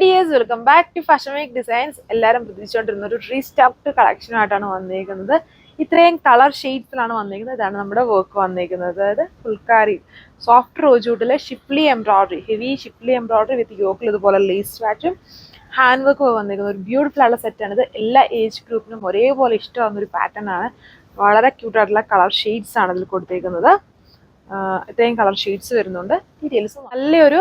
Dears welcome back to fashion make designs എല്ലാവരും പ്രതീക്ഷിച്ചുകൊണ്ടിരുന്ന ഒരു റീസ്റ്റോക്ഡ് കളക്ഷനായിട്ടാണ് വന്നിരിക്കുന്നത് ഇത്രയും കളർ ഷെയ്ഡ്സിലാണ് വന്നിരിക്കുന്നത് ഇതാണ് നമ്മുടെ വർക്ക് വന്നിരിക്കുന്നത് അതായത് phulkari soft റോജൂട്ടിലെ schiffli embroidery heavy schiffli embroidery with യോക്കിൽ ഇതുപോലെ ലേസ് വാച്ചും ഹാൻഡ് വർക്ക് വന്നിരിക്കുന്നത് ഒരു ബ്യൂട്ടിഫുൾ ആയിട്ടുള്ള സെറ്റാണിത് എല്ലാ ഏജ് ഗ്രൂപ്പിനും ഒരേപോലെ ഇഷ്ടമാകുന്ന ഒരു പാറ്റേൺ ആണ്. വളരെ ക്യൂട്ടായിട്ടുള്ള കളർ ഷെയ്ഡ്സ് ആണ് ഇതിൽ കൊടുത്തിരിക്കുന്നത് ആഹ് ഇത്രയും കളർ ഷെയ്ഡ്സ് വരുന്നുണ്ട്. ഡീറ്റെയിൽസ് നല്ലൊരു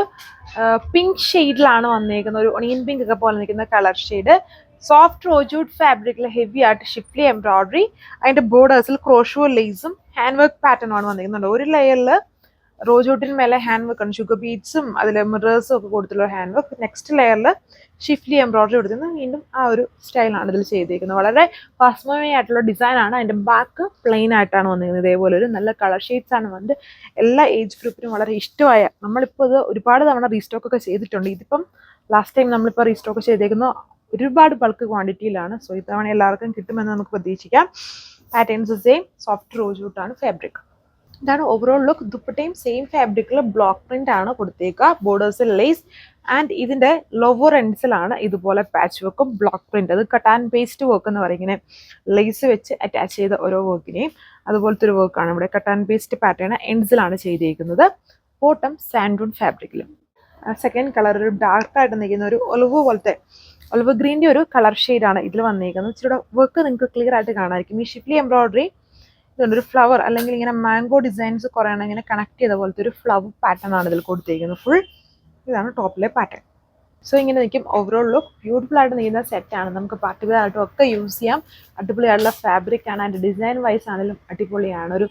പിങ്ക് ഷെയ്ഡിലാണ് വന്നേക്കുന്നത്. ഒരു ഒണിയൻ പിങ്ക് ഒക്കെ പോലെ നിൽക്കുന്ന കളർ ഷെയ്ഡ് സോഫ്റ്റ് റോജൂഡ് ഫാബ്രിക്കിൽ ഹെവി ആയിട്ട് ഷിപ്ലി എംബ്രോയിഡറി അതിന്റെ ബോർഡേഴ്സിൽ ക്രോഷോ ലേസും ഹാൻഡ് വർക്ക് പാറ്റേൺ ആണ് വന്നിരിക്കുന്നുണ്ട് ഒരു ലെയറിൽ റോജോട്ടിന് മേലെ ഹാൻഡ് വർക്ക് ആണ്. ഷുഗർ ബീഡ്സും അതിൽ മിറേഴ്സും ഒക്കെ കൊടുത്തുള്ള ഹാൻഡ് വർക്ക് നെക്സ്റ്റ് ലെയറിൽ ഷിഫ്ലി എംബ്രോയിഡറി കൊടുത്തിരുന്നു. വീണ്ടും ആ ഒരു സ്റ്റൈലാണ് ഇതിൽ ചെയ്തിരിക്കുന്നത് വളരെ ഡിസൈൻ ആണ്. അതിന്റെ ബാക്ക് പ്ലെയിൻ ആയിട്ടാണ് വന്നിരിക്കുന്നത് ഇതേപോലെ ഒരു നല്ല കളർ ഷെയ്ഡ്സ് ആണ് വന്നത് എല്ലാ ഏജ് ഗ്രൂപ്പിനും വളരെ ഇഷ്ടമായ നമ്മളിപ്പോൾ ഇത് ഒരുപാട് തവണ റീസ്റ്റോക്ക് ഒക്കെ ചെയ്തിട്ടുണ്ട്. ഇതിപ്പം ലാസ്റ്റ് ടൈം നമ്മളിപ്പോൾ റീസ്റ്റോക്ക് ചെയ്തേക്കുന്നു ഒരുപാട് ബൾക്ക് ക്വാണ്ടിറ്റിയിലാണ് സോ ഇത്തവണ എല്ലാവർക്കും കിട്ടുമെന്ന് നമുക്ക് പ്രതീക്ഷിക്കാം. പാറ്റേൺസ് സെയിം സോഫ്റ്റ് റോജ് ആണ് ഫാബ്രിക് ഇതാണ് ഓവറോൾ ലുക്ക് ദുപ്പട്ടയും സെയിം ഫാബ്രിക്കിൽ ബ്ലോക്ക് പ്രിന്റ് ആണ് കൊടുത്തേക്കുക. ബോർഡേഴ്സിൽ ലേസ് ആൻഡ് ഇതിന്റെ ലോവർ എൻഡ്സിലാണ് ഇതുപോലെ പാച്ച് വർക്കും ബ്ലോക്ക് പ്രിന്റ് അത് കട്ട് ആൻഡ് പേസ്റ്റ് വർക്ക് എന്ന് പറയുന്നത് ലേസ് വെച്ച് അറ്റാച്ച് ചെയ്ത ഓരോ വർക്കിനെയും അതുപോലത്തെ ഒരു വർക്കാണ് ഇവിടെ. കട്ട് ആൻഡ് പേസ്റ്റ് പാറ്റേൺ എൻഡ്സിലാണ് ചെയ്തിരിക്കുന്നത് ബോട്ടം സാൻഡൂൺ ഫാബ്രിക്കിലും സെക്കൻഡ് കളർ ഒരു ഡാർക്കായിട്ട് നിൽക്കുന്ന ഒരു ഒലവ് പോലത്തെ ഒലവ് ഗ്രീന്റെ ഒരു കളർ ഷെയ്ഡാണ് ഇതിൽ വന്നിരിക്കുന്നത് ഇച്ചിരി വർക്ക് നിങ്ങൾക്ക് ക്ലിയർ ആയിട്ട് കാണാമായിരിക്കും. ഈ ഷിപ്ലി എംബ്രോയിഡറി ഇതുണ്ട്. ഒരു ഫ്ലവർ അല്ലെങ്കിൽ ഇങ്ങനെ മാംഗോ ഡിസൈൻസ് കുറേ എണ്ണം ഇങ്ങനെ കണക്ട് ചെയ്ത പോലത്തെ ഒരു ഫ്ലവർ പാറ്റേൺ ആണ് ഇതിൽ കൊടുത്തിരിക്കുന്നത്. ഫുൾ ഇതാണ് ടോപ്പിലെ പാറ്റേൺ സോ ഇങ്ങനെ നിൽക്കും. ഓവറോൾ ലുക്ക് ബ്യൂട്ടിഫുൾ ആയിട്ട് നിൽക്കുന്ന സെറ്റാണ് നമുക്ക് പാർട്ടി ആയിട്ടും ഒക്കെ യൂസ് ചെയ്യാം. അടിപൊളിയായിട്ടുള്ള ഫാബ്രിക് ആണ് അതിന്റെ ഡിസൈൻ വൈസ് ആണെങ്കിലും അടിപൊളിയാണ്. ഒരു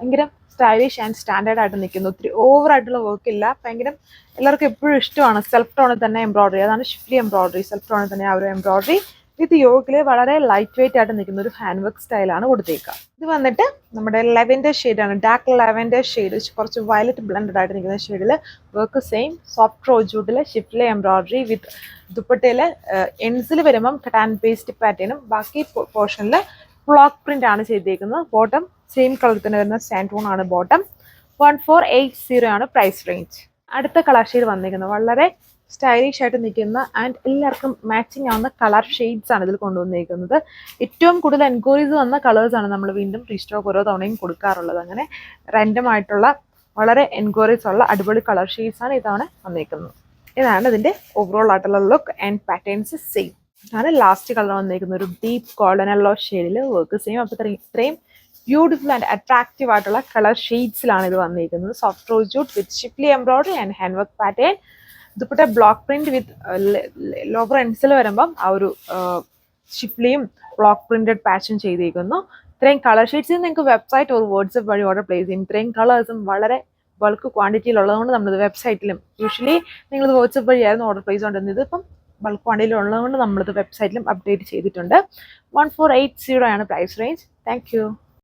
ഭയങ്കര സ്റ്റൈലിഷ് ആൻഡ് സ്റ്റാൻഡേർഡ് ആയിട്ട് നിൽക്കുന്നു. ഒത്തിരി ഓവർ ആയിട്ടുള്ള വർക്ക് ഇല്ല. ഭയങ്കര എല്ലാവർക്കും എപ്പോഴും ഇഷ്ടമാണ്. സെൽഫ് ടോണിൽ തന്നെ എംബ്രോയിഡറി അതാണ് ഷിഫ്ലി എംബ്രോയിഡറി സെൽഫ് ടോണിൽ തന്നെ ആ ഒരു എംബ്രോയിഡറി വിത്ത് യോഗിൽ വളരെ ലൈറ്റ് വെയിറ്റ് ആയിട്ട് നിൽക്കുന്ന ഒരു ഹാൻഡ് വർക്ക് സ്റ്റൈലാണ് കൊടുത്തേക്കുക. ഇത് വന്നിട്ട് നമ്മുടെ ലെവൻഡർ ഷെയ്ഡാണ് ഡാർക്ക് ലെവൻഡർ ഷെയ്ഡ് കുറച്ച് വയലറ്റ് ബ്ലെൻഡഡ് ആയിട്ട് നിൽക്കുന്ന ഷെയ്ഡിൽ വർക്ക് സെയിം സോഫ്റ്റ് റോജൂട്ടിൽ ഷിഫ്റ്റിലെ എംബ്രോയിഡറി വിത്ത് ദുപ്പട്ടയിൽ എൻസിൽ വരുമ്പം കട്ടാൻ പേസ്റ്റ് പാറ്റേണും ബാക്കി പോർഷനിൽ ബ്ലോക്ക് പ്രിന്റ് ആണ് ചെയ്തേക്കുന്നത്. ബോട്ടം സെയിം കളർ തന്നെ വരുന്ന സാൻഡോൺ ആണ് bottom one four eight zero ആണ് പ്രൈസ് റേഞ്ച് അടുത്ത കളർ ഷെയ്ഡ് വന്നിരിക്കുന്നത്. വളരെ സ്റ്റൈലിഷ് ആയിട്ട് നിൽക്കുന്ന ആൻഡ് എല്ലാവർക്കും മാച്ചിങ് ആവുന്ന കളർ ഷെയ്ഡ്സ് ആണ് ഇതിൽ കൊണ്ടുവന്നിരിക്കുന്നത് ഏറ്റവും കൂടുതൽ എൻക്വയറീസ് വന്ന കളേഴ്സ് ആണ് നമ്മൾ വീണ്ടും റീസ്റ്റോക്ക് ഓരോ തവണയും കൊടുക്കാറുള്ളത്. അങ്ങനെ റാൻഡം ആയിട്ടുള്ള വളരെ എൻക്വയറീസ് ഉള്ള അടിപൊളി കളർ ഷെയ്ഡ്സ് ആണ് ഇതാണ് വന്നിരിക്കുന്നത് ഇതാണ് ഇതിന്റെ ഓവറോൾ ആയിട്ടുള്ള ലുക്ക് ആൻഡ് പാറ്റേൺസ് സെയിം ഇതാണ് ലാസ്റ്റ് കളർ വന്നിരിക്കുന്നത് ഒരു ഡീപ്പ് ഗോൾഡൻ യെല്ലോ ഷെയ്ഡിൽ വർക്ക് സെയിം അപ്പോൾ ഇത്രയും ബ്യൂട്ടിഫുൾ ആൻഡ് അട്രാക്റ്റീവ് ആയിട്ടുള്ള കളർ ഷെയ്ഡ്സിലാണ് ഇത് വന്നിരിക്കുന്നത് soft rose jute with Shipley embroidery and hand work pattern ഇതിപ്പോട്ടെ block print with lower എൻസിൽ വരുമ്പം ആ ഒരു ഷിപ്ലിയും ബ്ലോക്ക് പ്രിന്റഡ് പാച്ചും ചെയ്തിരിക്കുന്നു ഇത്രയും കളർ ഷീറ്റ്സ് നിങ്ങൾക്ക് വെബ്സൈറ്റ് ഒരു വാട്സപ്പ് വഴി ഓർഡർ പ്ലേസ് ചെയ്യും ഇത്രയും കളേഴ്സും വളരെ ബൾക്ക് ക്വാണ്ടിറ്റിയിൽ ഉള്ളതുകൊണ്ട് നമ്മളിത് വെബ്സൈറ്റിലും യൂഷ്വലി നിങ്ങളിത് വാട്സപ്പ് വഴിയായിരുന്നു ഓർഡർ പ്ലേസ് കൊണ്ടിരുന്നത് ഇതിപ്പം ബൾക്ക് ക്വാണ്ടിറ്റിയിൽ ഉള്ളതുകൊണ്ട് നമ്മളിത് വെബ്സൈറ്റിലും അപ്ഡേറ്റ് ചെയ്തിട്ടുണ്ട്. വൺ ഫോർ എയ്റ്റ് സീറോ ആണ് പ്രൈസ് റേഞ്ച് താങ്ക്